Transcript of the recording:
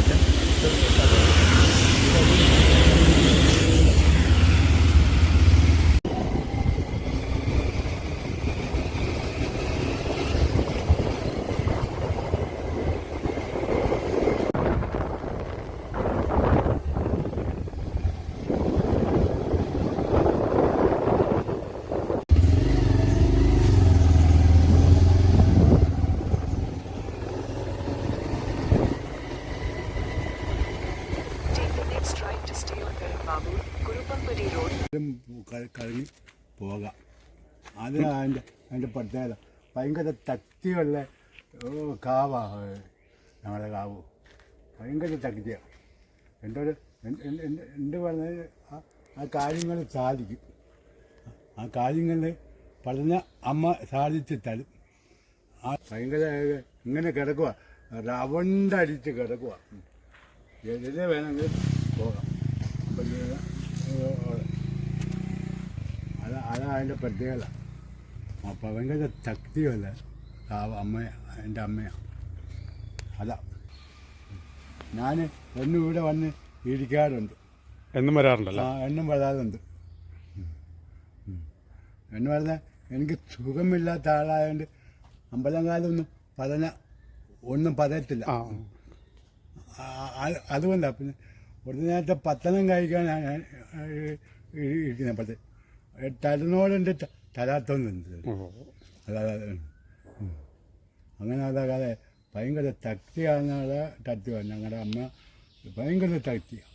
Okay കഴിഞ്ഞ് പോകാം. അത് അതിന്റെ അതിന്റെ പ്രത്യേകത. ഭയങ്കര തക്തിയുള്ള കാവാ ഞങ്ങളുടെ കാവ്. ഭയങ്കര തക്തിയാണ് എന്റെ ഒരു എന്ത് പറഞ്ഞാൽ ആ- കാര്യങ്ങൾ സാധിക്കും. ആ കാര്യങ്ങൾ പറഞ്ഞ അമ്മ സാധിച്ചു തരും ആ ഭയങ്കര ഇങ്ങനെ കിടക്കുക റവണ്ടടിച്ച് കിടക്കുക എതിരെ വേണമെങ്കിൽ പോകാം. അത് അത് അതിന്റെ പ്രത്യേകത. അപ്പം ഭയങ്കര ശക്തിയല്ല അമ്മ എന്റെ അമ്മയാണ് അതാ. ഞാൻ എന്നും ഇവിടെ വന്ന് ഇരിക്കാറുണ്ട്. എന്നും വരാറുണ്ടല്ലോ? ആ എന്നും വരാറുണ്ട്. എന്ന് പറഞ്ഞാൽ എനിക്ക് സുഖമില്ലാത്ത ആളായതുകൊണ്ട് അമ്പലങ്കാലൊന്നും പറഞ്ഞ ഒന്നും പറയത്തില്ല. അതുകൊണ്ടാണ് പിന്നെ ഒരു നേരത്തെ പത്തനം കഴിക്കാനാണ് ഞാൻ ഇരിക്കുന്നത് പക്ഷേ തരുന്നോടുണ്ട് തലാത്തൊന്നുണ്ട് അതാ. അങ്ങനെ അതാകാതെ ഭയങ്കര ശക്തിയാണ് തത്വമാണ് ഞങ്ങളുടെ അമ്മ. ഭയങ്കര ശക്തിയാണ്